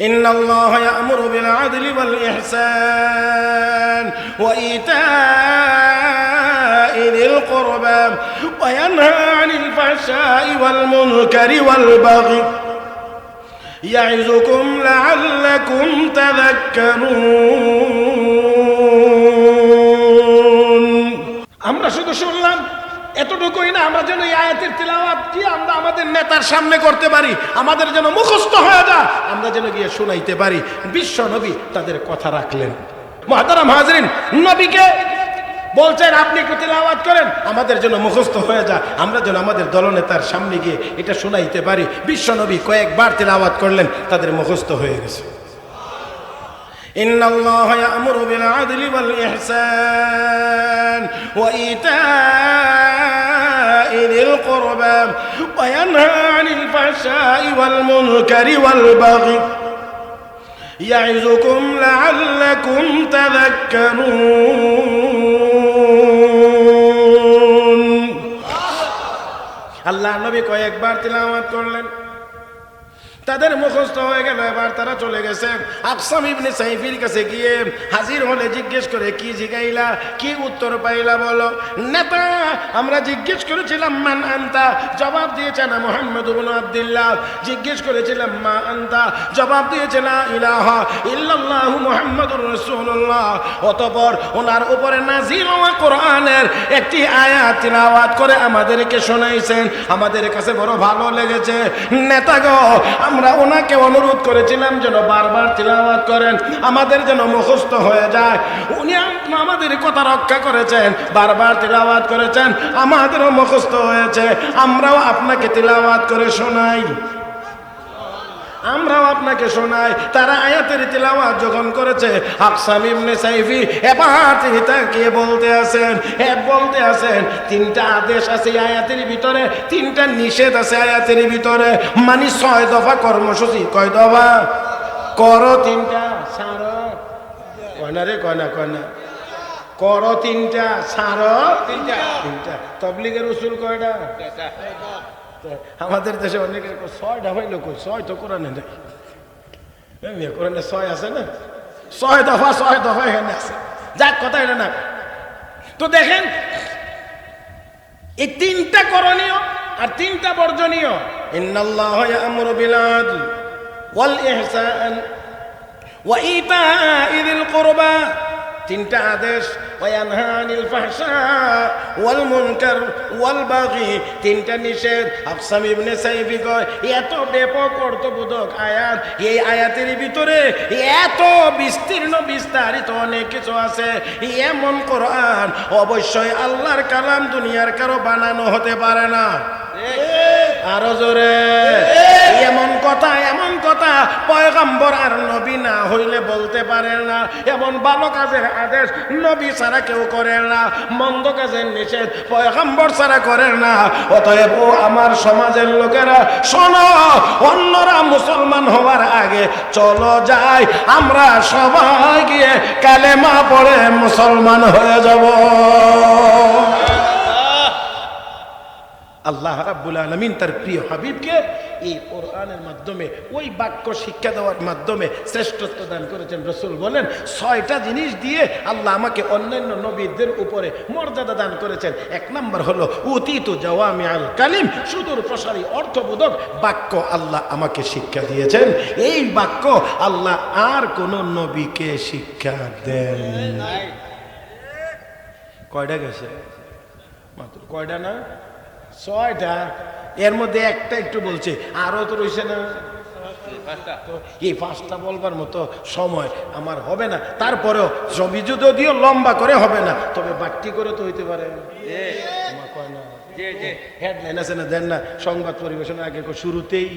إن الله يأمر بالعدل والإحسان وإيتاء ذي القربى وينهى عن الفحشاء والمنكر والبغي يعظكم لعلكم تذكرون আমরা শুধু শুনলাম এতটুকুই না, আমরা যেন এই আয়াতের তিলাওয়াত কি আমরা আমাদের নেতার সামনে করতে পারি, আমাদের যেন মুখস্থ হয়ে যায়, আমরা যেন গিয়ে শুনাইতে পারি। বিশ্ব নবী তাদের কথা রাখলেন। মহাতারাম হাজরিন, নবীকে বলছেন, আপনি একটু তিলাওয়াত করেন, আমাদের জন্য মুখস্থ হয়ে যায়, আমরা যেন আমাদের দলনেতার সামনে গিয়ে এটা শুনাইতে পারি। বিশ্ব নবী কয়েকবার তিলাওয়াত করলেন, তাদের মুখস্থ হয়ে গেছে। إن الله يأمر بالعدل والإحسان وإيتاء ذي القربى وينهى عن الفحشاء والمنكر والبغي يعظكم لعلكم تذكرون আল্লাহ নবী কয়েকবার তিলাওয়াত করলেন তাদের মুখস্থ হয়ে গেল, এবার তারা চলে গেছে। আকসাম ইবনে সাইফির কাছে গিয়ে হাজির হলে জিজ্ঞেস করে, কি জিগাইলা? কি উত্তর পাইলা বলো? নেতা, আমরা জিজ্ঞেস করেছিলাম, মান আনতা? জবাব দিয়েছে, না, মোহাম্মদ আব্দুল্লাহ। জিজ্ঞেস করেছিলাম, মা আনতা? জবাব দিয়েছে না ইলাহা ইল্লাল্লাহু মুহাম্মাদুর রাসূলুল্লাহ। অতঃপর ওনার উপরে নাজিল কোরআনের একটি আয়াত তিলাওয়াত করে আমাদেরকে শোনাইছেন। আমাদের কাছে বড় ভালো লেগেছে। নেতা আমরা ওনাকে অনুরোধ করেছিলাম যেন বারবার তিলাওয়াত করেন, আমাদের যেন মুখস্থ হয়ে যায়। উনি আমাদের কথা রক্ষা করেছেন, বারবার তিলাওয়াত করেছেন, আমাদেরও মুখস্থ হয়েছে, আমরাও আপনাকে তিলাওয়াত করে শোনাই। আমরাও আপনাকে শোনাই, তারা আয়াতের তিলাওয়াত যখন করেছে, আকসাম ইবনে সাইফি এবার তাকিয়ে বলতে আছেন এ বলতে আছেন তিনটা আদেশ আছে আয়াতের ভিতরে, তিনটা নিষেধ আছে আয়াতের ভিতরে। মানে ছয় দফা কর্মসূচি, কয় দফা? করো তিনটা সার কয়না রে কয়না কয়না করো তিনটা সার তিনটা। তিনটা। তবলিগের উসুল কয়টা? আমাদের দেশে অনেকে ছয়টা হইল কই ছয় তো কোরআনে নেই। কোরআনে ছয় আছে না? ছয় দফা ছয় দফা এখানে আছে। যাক, কথা এটা না। তো দেখেন, এই তিনটা করণীয় আর তিনটা বর্জনীয়। ইন্নাল্লাহ ইয়ামুরু বিল ওয়াল ইহসান ওয়া কুরবা। তিনটা আদেশ ওয়ানহা আনিল ফাহশা ওয়াল মুনকার ওয়াল বাগি তিনটা নিষেধ। আফসাম ইবনে সাইফি কয়, এত ব্যাপক অর্থবোধক আয়াত। এই আয়াতের ভিতরে এত বিস্তীর্ণ, বিস্তারিত অনেক কিছু আছে। এমন কোরআন অবশ্যই আল্লাহর কালাম দুনিয়ার কারও বানানো হতে পারে না। আরও জোরে। এমন কথা এমন কথা পয়গম্বর আর নবী না হইলে বলতে পারে না। এমন ভালো কাজের আদেশ নবী ছাড়া কেউ করে না। মন্দ কাজের নিষেধ পয়গম্বর ছাড়া করে না। অতএব ও আমার সমাজের লোকেরা শোনো অন্যরা মুসলমান হওয়ার আগে চলো যাই। আমরা সবাই গিয়ে কালেমা পড়ে মুসলমান হয়ে যাব। আল্লাহ রাব্বুল আলমিন তার প্রিয় হাবিবকে এই কোরআনের মাধ্যমে, ওই বাক্য শিক্ষা দেওয়ার মাধ্যমে শ্রেষ্ঠত্ব দান করেছেন রসুল। বলেন, ছয়টা জিনিস দিয়ে আল্লাহ আমাকে অন্যান্য নবীদের উপরে মর্যাদা দান করেছেন। এক নম্বর হলো অতীত জওয়ামি আল কালিম সুদূর প্রসারী অর্থবোধক বাক্য আল্লাহ আমাকে শিক্ষা দিয়েছেন। এই বাক্য আল্লাহ আর কোন নবীকে শিক্ষা দেন কয়টা গেছে? মাত্র কয়টা না? ছয়টা এর মধ্যে একটা একটু বলছে। আরও তো রয়েছে না। এই পাঁচটা বলবার মতো সময় আমার হবে না। তারপরেও ছবি যদিও লম্বা করে হবে না তবে বাট্টি করে তো হইতে পারে। আমার কয় না। হেডলাইন আছে না দেন না। সংবাদ পরিবেশনের আগে শুরুতেই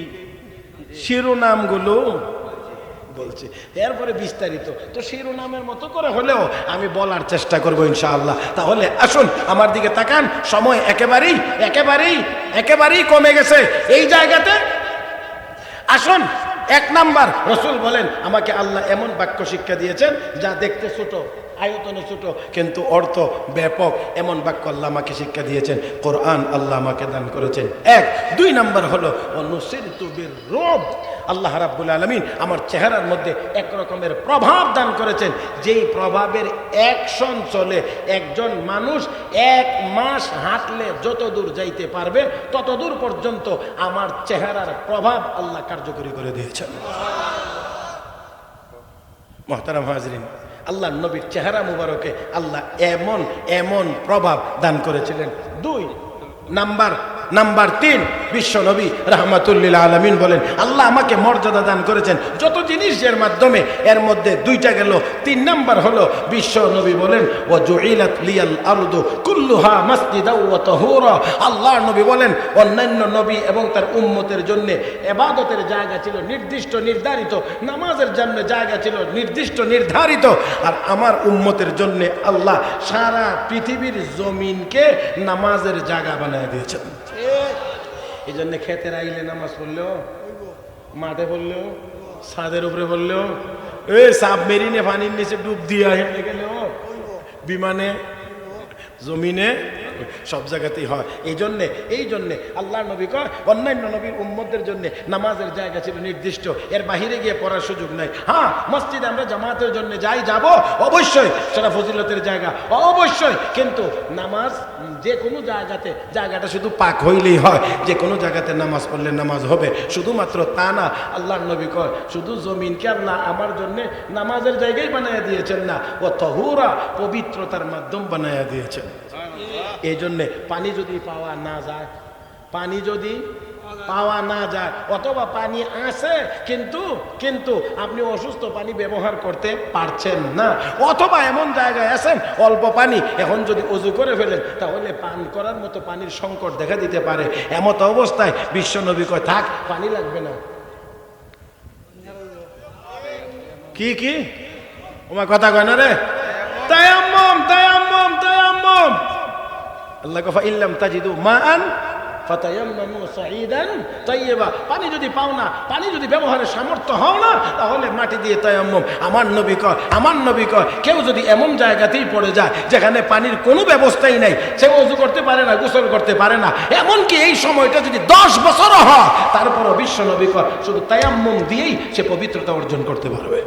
শিরোনামগুলো বলছে। এরপরে বিস্তারিত, তো শিরোনামের মতো করে হলেও আমি বলার চেষ্টা করব ইনশাআল্লাহ। তাহলে আসুন আমার দিকে তাকান, সময় একেবারেই একেবারেই একেবারেই কমে গেছে। এই জায়গাতে আসুন, এক নাম্বার রসুল বলেন, আমাকে আল্লাহ এমন বাক্য শিক্ষা দিয়েছেন যা দেখতে ছোট। আয়তনে ছোট, কিন্তু অর্থ ব্যাপক। এমন বাক্য আল্লাহ আমাকে শিক্ষা দিয়েছেন, কোরআন আল্লাহ আমাকে দান করেছেন। এক। দুই নাম্বার হলো অনুসির তুবির রোব আল্লাহ রাব্বুল আলমিন আমার চেহারার মধ্যে এক রকমের প্রভাব দান করেছেন। যেই প্রভাবের অ্যাকশন চলে, একজন মানুষ এক মাস হাঁটলে যত দূর যাইতে পারবে, তত দূর পর্যন্ত আমার চেহারার প্রভাব আল্লাহ কার্যকরী করে দিয়েছেন। মহতারাম হাজরিন আল্লাহ নবীর চেহারা মুবারকে আল্লাহ এমন এমন প্রভাব দান করেছিলেন। দুই নাম্বার নাম্বার তিন, বিশ্ব নবী রহমাতুল্লিল আলমিন বলেন, আল্লাহ আমাকে মর্যাদা দান করেছেন যত জিনিস এর মাধ্যমে, এর মধ্যে দুইটা গেল, তিন নাম্বার হলো, বিশ্ব নবী বলেন ও জুইলাত লিয়াল আরদু কুল্লুহা মাসজিদা তাহুরা। আল্লাহ নবী বলেন, অন্যান্য নবী এবং তার উম্মতের জন্যে এবাদতের জায়গা ছিল নির্দিষ্ট, নির্ধারিত, নামাজের জন্য জায়গা ছিল নির্দিষ্ট, নির্ধারিত। আর আমার উম্মতের জন্যে আল্লাহ সারা পৃথিবীর জমিনকে নামাজের জায়গা বানিয়ে দিয়েছেন। এই জন্য খেতের আইলে নামাজ পড়লেও, মাঠে পড়লেও, ছাদের উপরে পড়লেও এ সাবমেরিনে পানির নিচে ডুব দিয়ে গেলেও, বিমানে, জমিনে সব জায়গাতেই হয়। এই জন্যে এই জন্যে আল্লাহ নবী কয়, অন্যান্য নবীর উম্মদের জন্য নামাজের জায়গা ছিল নির্দিষ্ট। এর বাহিরে গিয়ে পড়ার সুযোগ নাই। হ্যাঁ মসজিদে আমরা জামাতের জন্য যাই, যাব? অবশ্যই। সেটা ফজিলতের জায়গা। অবশ্যই। কিন্তু নামাজ, যে কোনো জায়গাতে, জায়গাটা শুধু পাক হইলেই হয়। যে কোনো জায়গাতে নামাজ পড়লে নামাজ হবে। শুধুমাত্র তা না আল্লাহ নবী কয়, শুধু জমিনকে আল্লাহ আমার জন্যে নামাজের জায়গায় বানাইয়া দিয়েছেন না। ও তহুরা, পবিত্রতার মাধ্যম বানাইয়া দিয়েছেন। এই জন্যে পানি যদি পাওয়া না যায়, পানি যদি পাওয়া না যায়, অথবা পানি আসে কিন্তু কিন্তু আপনি অসুস্থ পানি ব্যবহার করতে পারছেন না। অথবা এমন জায়গায় আছেন, অল্প পানি, এখন যদি অজু করে ফেলেন, তাহলে পান করার মতো পানির সংকট দেখা দিতে পারে। এমত অবস্থায় বিশ্ব নবী কয়, থাক, পানি লাগবে না। কি কি? ওমা কথা কয় না রে? তায়াম্মম তায়াম্মম তায়াম্মম। আল্লাহ কফা ইল্লাম তাজিদু ফাতায়াম্মামু পানি যদি পাও না পানি যদি ব্যবহারের সামর্থ্য হও না তাহলে মাটি দিয়ে তায়াম্মম। আমার নবী কয় আমার নবী কয় কেউ যদি এমন জায়গাতেই পড়ে যায় যেখানে পানির কোনো ব্যবস্থাই নাই সে ওযু করতে পারে না গোসল করতে পারে না এমনকি এই সময়টা যদি দশ বছরও হয় তারপরও বিশ্ব নবী কয় শুধু তায়াম্মম দিয়েই সে পবিত্রতা অর্জন করতে পারবে।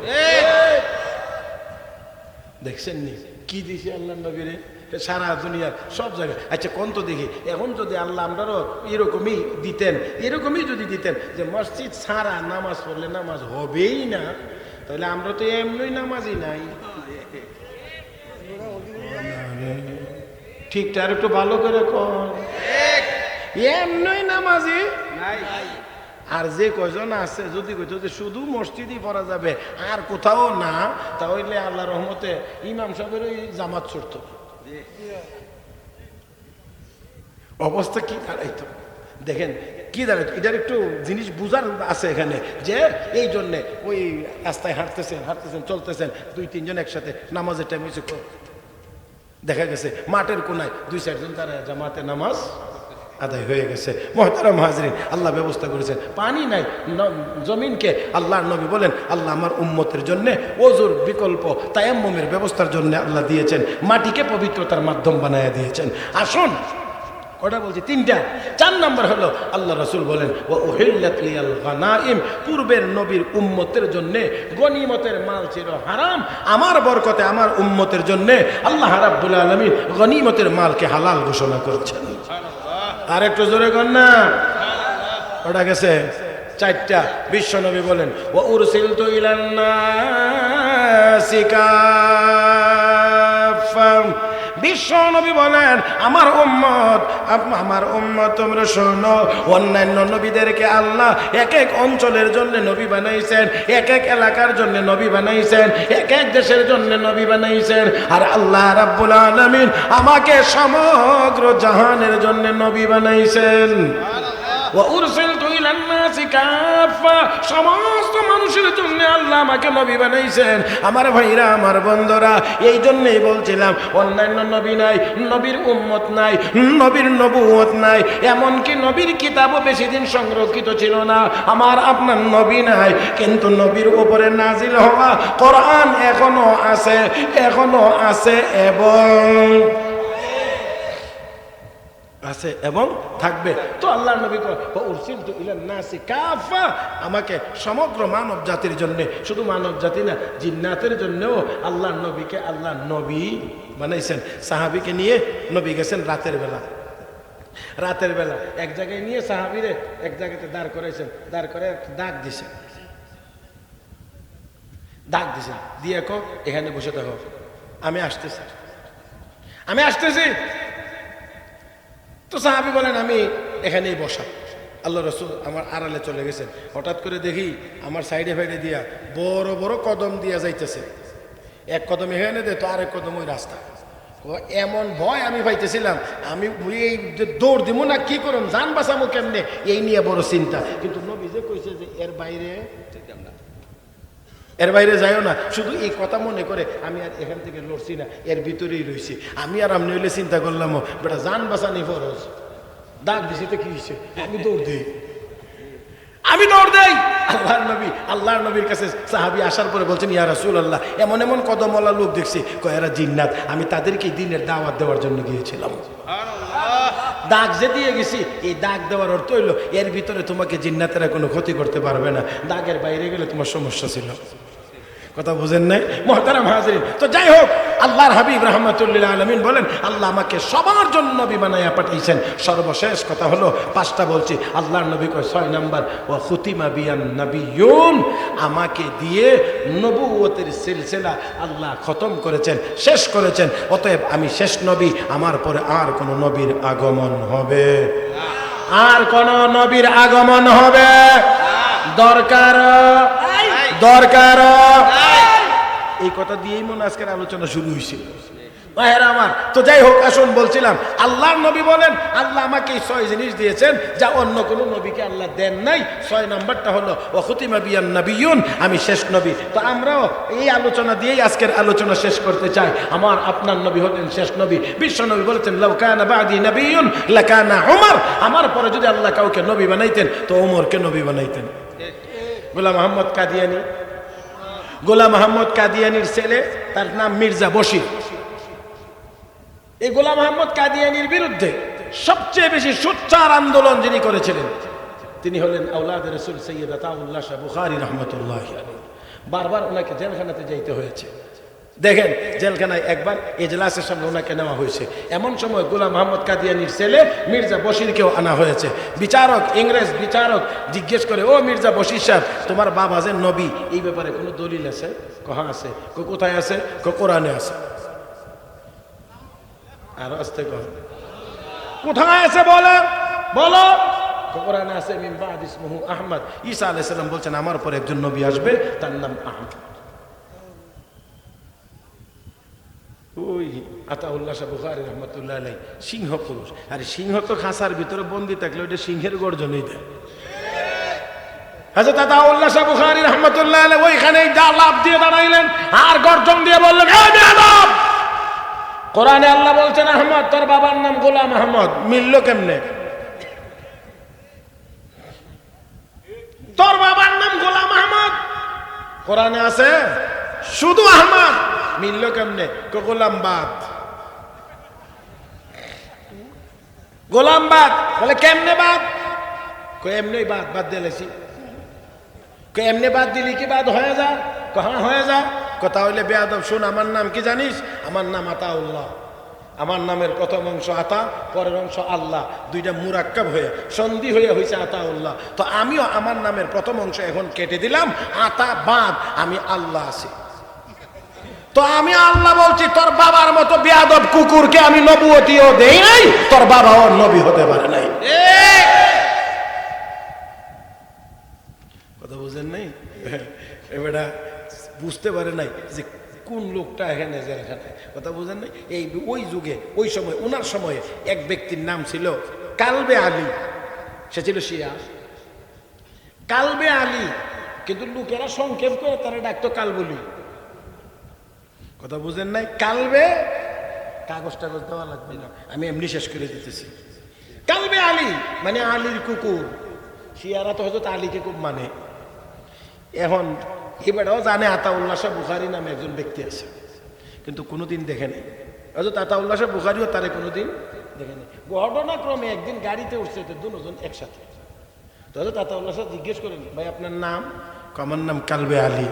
দেখছেন নি কি দিছে আল্লাহ নবীরে? সারা দুনিয়ার সব জায়গায়। আচ্ছা কোন তো দেখি? এখন যদি আল্লাহ আমরারও এরকমই দিতেন এরকমই যদি দিতেন যে মসজিদ সারা নামাজ পড়লে নামাজ হবেই না তাহলে আমরা তো এমনই নামাজই নাই। ঠিকটা আর একটু ভালো করে এমনই নামাজি আর যে কয়জন আছে যদি কইতো যে শুধু মসজিদই পড়া যাবে আর কোথাও না তাহলে আল্লাহ রহমতে ইমাম সাহেবের ওই জামাত ছুটতো অবস্থা কি? দাঁড়াইতো দেখেন, কি দাঁড়াইতো এটার একটু জিনিস বুঝার আছে এখানে, যে এই জন্যে ওই রাস্তায় হাঁটতেছেন হাঁটতেছেন, চলতেছেন, দুই, তিনজন একসাথে নামাজের টাইম হয়েছে দেখা গেছে, মাঠের কোনায় দুই, চারজন তারা জামাতে নামাজ আদায় হয়ে গেছে। মহতারাম হাজরিন, আল্লাহ ব্যবস্থা করেছেন। পানি নাই জমিনকে আল্লাহ নবী বলেন, আল্লাহ আমার উম্মতের জন্য ওজুর, বিকল্প, তায়াম্মমের ব্যবস্থার জন্য আল্লাহ দিয়েছেন, মাটিকে পবিত্রতার মাধ্যম বানায় দিয়েছেন। আসুন ওটা বলছি? তিনটা। চার নাম্বার হলো, আল্লাহ রসুল বলেন ও ওহিল্লাত লিয়াল গানাইম পূর্বের নবীর উম্মতের জন্য, গনিমতের মাল ছিল হারাম, আমার বরকতে আমার উম্মতের জন্য আল্লাহ রাব্বুল আলামিন গনিমতের মালকে হালাল ঘোষণা করছেন। আর একটু জোরে কর না। ওটা গেছে। চারটা। বিশ্ব নবী বলেন ও উরসিল তো বিশ্ব নবী বলেন, আমার উম্মত আমার উম্মত, তোমরা শোনো, অন্যান্য নবীদেরকে আল্লাহ এক এক অঞ্চলের জন্য নবী বানাইছেন এক এক এলাকার জন্য নবী বানাইছেন এক এক দেশের জন্য নবী বানাইছেন, আর আল্লাহ রাব্বুল আলামিন আমাকে সমগ্র জাহানের জন্য নবী বানাইছেন। وأرسلت إلى الناس كافة সমস্ত মানুষের জন্য আল্লাহ আমাকে নবী বানাইছেন আমার ভাইরা আমার বন্ধুরা এই জন্যই বলছিলাম অন্যান্য নবী নাই নবীর উম্মত নাই নবীর নবুয়ত নাই এমনকি নবীর কিতাবও বেশি দিন সংরক্ষিত ছিল না আমার আপনার নবী নাই কিন্তু নবীর উপরে নাজিল হওয়া কোরআন এখনো আছে এখনো আছে এবং আছে এবং থাকবে। তো আল্লাহ নবী উরসিল তো কাফা। আমাকে সমগ্র মানব জাতির জন্য, শুধু মানব জাতি না, জিন্নাতের জন্যও আল্লাহ নবীকে আল্লাহ নবী বানাইছেন। সাহাবিকে নিয়ে নবী গেছেন রাতের বেলা। রাতের বেলা এক জায়গায় নিয়ে সাহাবিরে এক জায়গাতে দাঁড় করাইছেন, দাঁড় করে দাগ দিছেন দাগ দিছেন দিয়ে কো এখানে বসে থাকো। আমি আসতেছি। আমি আসতেছি। তো সাহাবি বলেন, আমি এখানেই বসা। আল্লাহ রসুল আমার আড়ালে চলে গেছেন। হঠাৎ করে দেখি আমার সাইডে ফাইডে দিয়া বড় বড় কদম দিয়া যাইতেছে। এক কদম এখানে দে, তো আরেক কদম ওই রাস্তা। এমন ভয় আমি পাইতেছিলাম। আমি এই দৌড় দিব না, কি করুন জান বাঁচামো কেমনে? এই নিয়ে বড় চিন্তা। কিন্তু নবী যে কইছে যে এর বাইরে এর বাইরে যাইও না। শুধু এই কথা মনে করে আমি আর এখান থেকে লড়ছি না এর ভিতরেই রইছি। আমি আর আপনি হইলে চিন্তা করলাম বেটা জান বাঁচানি ফরজ। দাগ দিছি তো কি হয়েছে আমি দৌড় দিই। আমি দৌড় দেই। আল্লাহর নবী আল্লাহর নবীর কাছে সাহাবি আসার পরে বলছেন ইয়া রাসূল আল্লাহ এমন এমন কদমওয়ালা লোক দেখছি কয়েরা জিন্নাত। আমি তাদেরকে দিনের দাওয়াত দেওয়ার জন্য গিয়েছিলাম। দাগ যে দিয়ে গেছি এই দাগ দেওয়ার অর্থ হইল এর ভিতরে তোমাকে জিন্নাতেরা কোনো ক্ষতি করতে পারবে না। দাগের বাইরে গেলে তোমার সমস্যা ছিল। কথা বুঝেন নাই? মহতারাম হাজরিন। তো যাই হোক, আল্লাহর হাবিব রহমতুল্লাহ আলমিন বলেন, আল্লাহ আমাকে সবার জন্য নবী বানাইয়া পাঠিয়েছেন। সর্বশেষ কথা হলো, পাঁচটা বলছি। আল্লাহর নবী কয়, ছয় নাম্বার ও খুতিমা বিয়ান নবীন আমাকে দিয়ে নবুয়তের সিলসিলা আল্লাহ খতম করেছেন, শেষ করেছেন। অতএব আমি শেষ নবী, আমার পরে আর কোন নবীর আগমন হবে। আর কোন নবীর আগমন হবে। দরকার দরকার। এই কথা দিয়েই মনে আজকের আলোচনা শুরু হয়েছিল ভাইয়েরা আমার, তো যাই হোক, আসুন, বলছিলাম, আল্লাহর নবী বলেন, আল্লাহ আমাকে এই ছয় জিনিস দিয়েছেন, যা অন্য কোনো নবীকে আল্লাহ দেন নাই। ছয় নম্বরটা হলো, ওখতিমা বিয়ান নবীন আমি শেষ নবী। তো আমরাও এই আলোচনা দিয়েই আজকের আলোচনা শেষ করতে চাই। আমার, আপনার নবী হলেন শেষ নবী। বিশ্ব নবী বলেছেন লাউকানা বাদি নবীন লাকানা উমর। আমার পরে যদি আল্লাহ কাউকে নবী বানাইতেন, তো ওমরকে নবী বানাইতেন। গোলাম মোহাম্মদ কাদিয়ানি। গোলাম মোহাম্মদ কাদিয়ানির ছেলে, তার নাম মির্জা বশির। এই গোলাম মোহাম্মদ কাদিয়ানির বিরুদ্ধে সবচেয়ে বেশি সোচ্চার আন্দোলন যিনি করেছিলেন, তিনি হলেন আউলাদ রসুল সৈয়দ আতাউল্লাহ শাহ বুখারি রহমতুল্লাহ বারবার ওনাকে জেলখানাতে যাইতে হয়েছে। দেখেন, জেলখানায় একবার এজলাসের সামনে ওনাকে নেওয়া হয়েছে। এমন সময় গোলাম মোহাম্মদ কাদিয়ানির ছেলে মির্জা বশিরকেও আনা হয়েছে। বিচারক, ইংরেজ বিচারক জিজ্ঞেস করে, ও মির্জা বশির সাহেব, তোমার বাবা যে নবী? এই ব্যাপারে কোনো দলিল আছে? কহা, আছে। কোথায় আছে? কোরআনে আছে। আর আসতে কহ। কোথায় আছে বলো? বলো। কোরআনে আছে বাদ ইসমুহু আহমদ। ঈসা আলাইহিস সালাম বলছেন, আমার পর একজন নবী আসবে, তার নাম আহমদ। ওই আতাউল্লাহ শাহ বুখারি রহমতুল্লাহ আলাই সিংহ পুরুষ। আর সিংহ তো খাঁচার ভিতরে বন্দি থাকলে ওইটা সিংহের গর্জনই দেয় বুখারি রহমতুল্লাহ আলাই যা লাভ দিয়ে দাঁড়াইলেন, আর গর্জন দিয়ে কোরআনে আল্লাহ বলছেন, আহমদ, তোর বাবার নাম গোলাম আহমদ। মিলল কেমনে? তোর বাবার নাম গোলাম আহমদ। কোরআনে আছে শুধু আহমদ। মিলল কেমনে? গোলাম বাদ। গোলাম বাদ। বলে, কেমনে বাদ? এমনি বাদ বাদ দিলেছি এমনি বাদ দিলি কি বাদ? হয়ে যা। কো হ্যাঁ হয়ে যা। কথা হইলে বেয়াদব শুন, আমার নাম কি জানিস? আমার নাম আতাউল্লাহ। আমার নামের প্রথম অংশ আতা, পরের অংশ আল্লাহ। দুইটা মুরাক্কাব হয়ে, সন্ধি হয়ে হয়েছে আতাউল্লাহ। তো আমিও আমার নামের প্রথম অংশ এখন কেটে দিলাম। আতা বাদ, আমি আল্লাহ আছি। তো আমি আল্লাহ বলছি, তোর বাবার মতো বেয়াদব কুকুরকে আমি নবুয়তিও দেই নাই, তোর বাবাও নবী হতে পারে নাই। কথা বুঝেন নাই? এবারে বুঝতে পারে নাই যে কোন লোকটা এখানে জেলখানায় কথা বুঝেন নাই? এই ওই যুগে, ওই সময় ওনার সময়ে এক ব্যক্তির নাম ছিল কালবে আলী। সে ছিল শিয়া। কালবে আলী। কিন্তু লোকেরা সংক্ষেপ করে তারা ডাকতো কালবলি। কথা বুঝেন নাই? কালবে কাগজ টাগজ দেওয়া লাগবে না। আমি এমনি শেষ করে দিতেছি। কালবে আলী মানে আলীর কুকুর। শিয়ারা তো হয়তো আলীকে খুব মানে। এখন এবারেও জানে আতাউল্লাহ শাহ বুখারি নামে একজন ব্যক্তি আছে। কিন্তু কোনোদিন দেখে নেই। হয়তো আতাউল্লাহ শাহ বুখারিও তারে কোনোদিন দেখেন ঘটনাক্রমে একদিন গাড়িতে উঠছে, তো দুজন একসাথে। তো তাতাউল্লাহ সাহেব জিজ্ঞেস করেন, ভাই, আপনার নাম? আমার নাম কালবে আলী।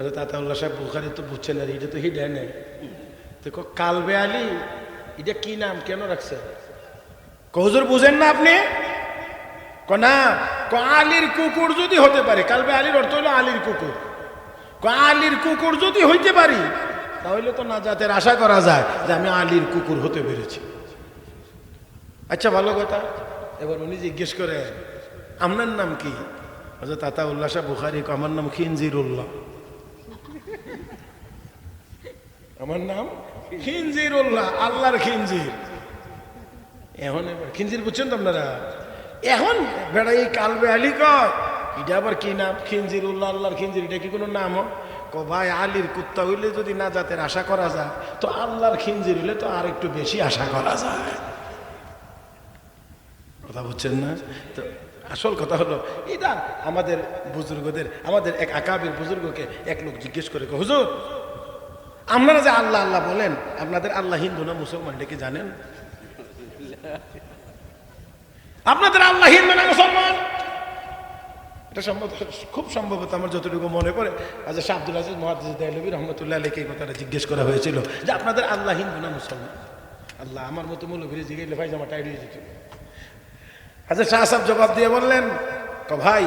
হয়তো তাতাউল্লাহ সাহেব বুখারি তো বুঝছেন না, এটা তো হিডে নেই তো কালবে আলী, এটা কি নাম, কেন রাখছে? কহুজুর বুঝেন না আপনি? ক না ক আলীর কুকুর যদি হতে পারে, কালবে আলীর অর্থ হলো আলীর কুকুর। ক আলীর কুকুর যদি হইতে পারি, তাহলে তো না জাতের আশা করা যায় যে আমি আলীর কুকুর হতে পেরেছি। আচ্ছা ভালো কথা। এবার উনি জিজ্ঞেস করে আপনার নাম কি? হজরত তাতা উল্লাহ শাহ বুখারি আমার নাম খিনজিরুল্লাহ। আমার নাম খিনজিরুল্লাহ, আল্লাহর খিনজির। এখন খিনজির বুঝছেন তো আপনারা? এখন বেড়া এই কালবে আলী কয়, এটা আবার কি নাম? খিনজির উল্লাহ আল্লাহর খিনজির, এটা কি কোনো নাম? ক ভাই, আলীর কুত্তা হইলে যদি না জাতের আশা করা যায়, তো আল্লাহর খিনজির হইলে তো আর একটু বেশি আশা করা যায়। কথা বুঝছেন না? তো আসল কথা হলো, এটা আমাদের বুজুর্গদের, আমাদের এক আকাবের বুজুর্গকে এক লোক জিজ্ঞেস করে হুজুর আপনারা যে আল্লাহ আল্লাহ বলেন, আপনাদের আল্লাহ হিন্দু না মুসলমান ডেকে জানেন? আপনাদের আল্লাহ হিন্দু না মুসলমান? এটা সম্ভব খুব সম্ভবত আমার যতটুকু মনে পড়ে, আজ আব্দুল আজিজ মহাদিস দেহলবী রহমতুল্লাহ এই কথাটা জিজ্ঞেস করা হয়েছিল যে আপনাদের আল্লাহ হিন্দু না মুসলমান? আল্লাহ, আমার মতো মৌলভীরে জিজ্ঞেস ভাই জামা টাইট হয়ে যেত। আচ্ছা শাহ সাহেব জবাব দিয়ে বললেন, ক ভাই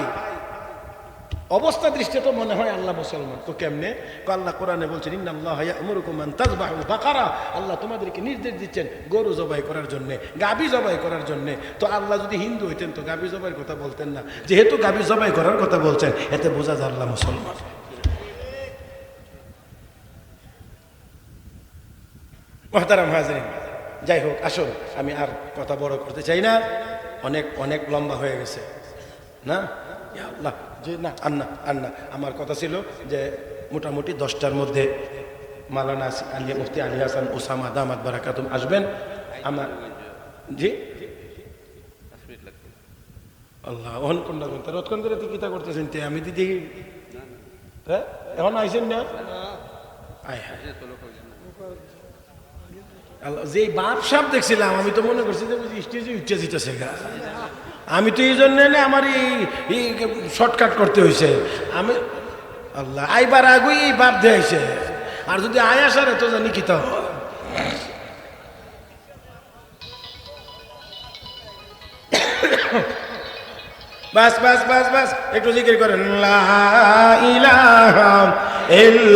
অবস্থা দৃষ্টি তো মনে হয় আল্লাহ মুসলমান। তো কেমনে? আল্লাহ কোরআনে বলছেন ইন্না আল্লাহ ইয়ামুরুকুম আন তাযবাহু বাকারা। আল্লাহ তোমাদেরকে নির্দেশ দিচ্ছেন গরু জবাই করার জন্য গাবি জবাই করার জন্য। তো আল্লাহ যদি হিন্দু হইতেন, তো গাবি জবাইয়ের কথা বলতেন না। যেহেতু গাবি জবাই করার কথা বলছেন, এতে বোঝা যায় আল্লাহ মুসলমান। মহতারাম হাজরিন, যাই হোক, আসুন, আমি আর কথা বড় করতে চাই না। অনেক অনেক লম্বা হয়ে গেছে। না? আল্লাহ। যে না আন্না আন্না আমার কথা ছিল যে মোটামুটি দশটার মধ্যে মালানা আসি- আলী, মুফতি আলী হাসান ওসামা দামাত বারাকাতুম আসবেন। আমার জি? আল্লাহ ওহন কোন রাখবেন তার অতক্ষণ ধরে তুই কিতা করতেছেন তে, আমি দিদি হ্যাঁ এখন আইসেন না? আয় হ্যাঁ। যে বাপ সাপ দেখছিলাম, আমি তো মনে করছি যে স্টেজে উঠে যেতেছে গা। আমি তো এই জন্য আমার এই শর্টকাট করতে হয়েছে আমি, আল্লাহ, আইবার আগুই এই বাপ দিয়েছে আর যদি আয় আসারে তো জানি কি তো। বাস বাস বাস বাস, একটু জিকির করেন। ইলাহা ইল্লাল্লাহ মহব্বতে মহব্বতে লা ইলাহা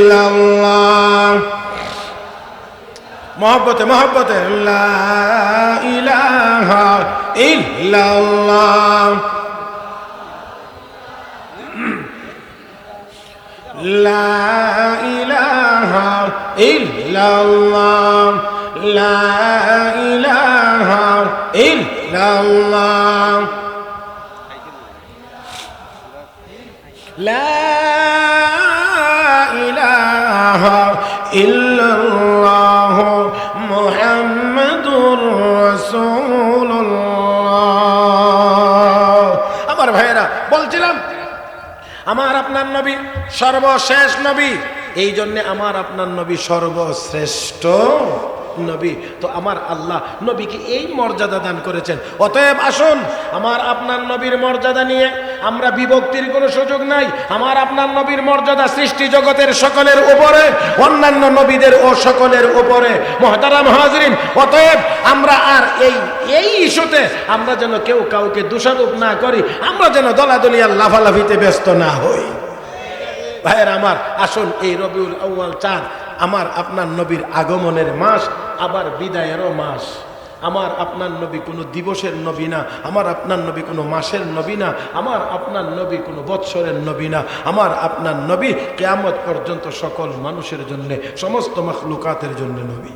ইল্লাল্লাহ লা ইলাহা ইল্লাল্লাহ লা ইলাহা ইল্লাল্লাহ لا إله إلا الله বলছিলাম আমার আপনার নবী সর্বশেষ নবী এই জন্যে আমার আপনার নবী সর্বশ্রেষ্ঠ। নবী, তো আমার আল্লাহ নবীকে এই মর্যাদা দান করেছেন। অতএব আসুন, আমার আপনার নবীর মর্যাদা নিয়ে আমরা বিভক্তির কোনো সুযোগ নাই। আমার আপনার নবীর মর্যাদা সৃষ্টি জগতের সকলের উপরে, অন্যান্য নবীদের ও সকলের উপরে। মহতারাম হাজরিন, অতএব আমরা আর এই এই ইস্যুতে আমরা যেন কেউ কাউকে দোষারোপ না করি, আমরা যেন দলাদলি আর লাফালাফিতে ব্যস্ত না হই। ভাইয়ের আমার, আসুন এই রবিউল আউয়াল চাঁদ আমার আপনার নবীর আগমনের মাস, আবার বিদায়েরও মাস। আমার আপনার নবী কোনো দিবসের নবী না, আমার আপনার নবী কোনো মাসের নবী না, আমার আপনার নবী কোনো বৎসরের নবী না। আমার আপনার নবী কেয়ামত পর্যন্ত সকল মানুষের জন্যে, সমস্ত মখলুকাতের জন্য নবী।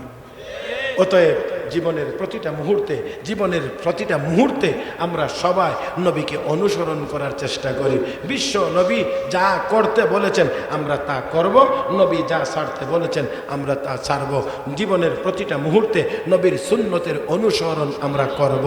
অতএব জীবনের প্রতিটা মুহূর্তে, জীবনের প্রতিটা মুহূর্তে আমরা সবাই নবীকে অনুসরণ করার চেষ্টা করি। বিশ্ব নবী যা করতে বলেছেন, আমরা তা করব। নবী যা ছাড়তে বলেছেন, আমরা তা ছাড়ব। জীবনের প্রতিটা মুহূর্তে নবীর সুন্নতের অনুসরণ আমরা করব।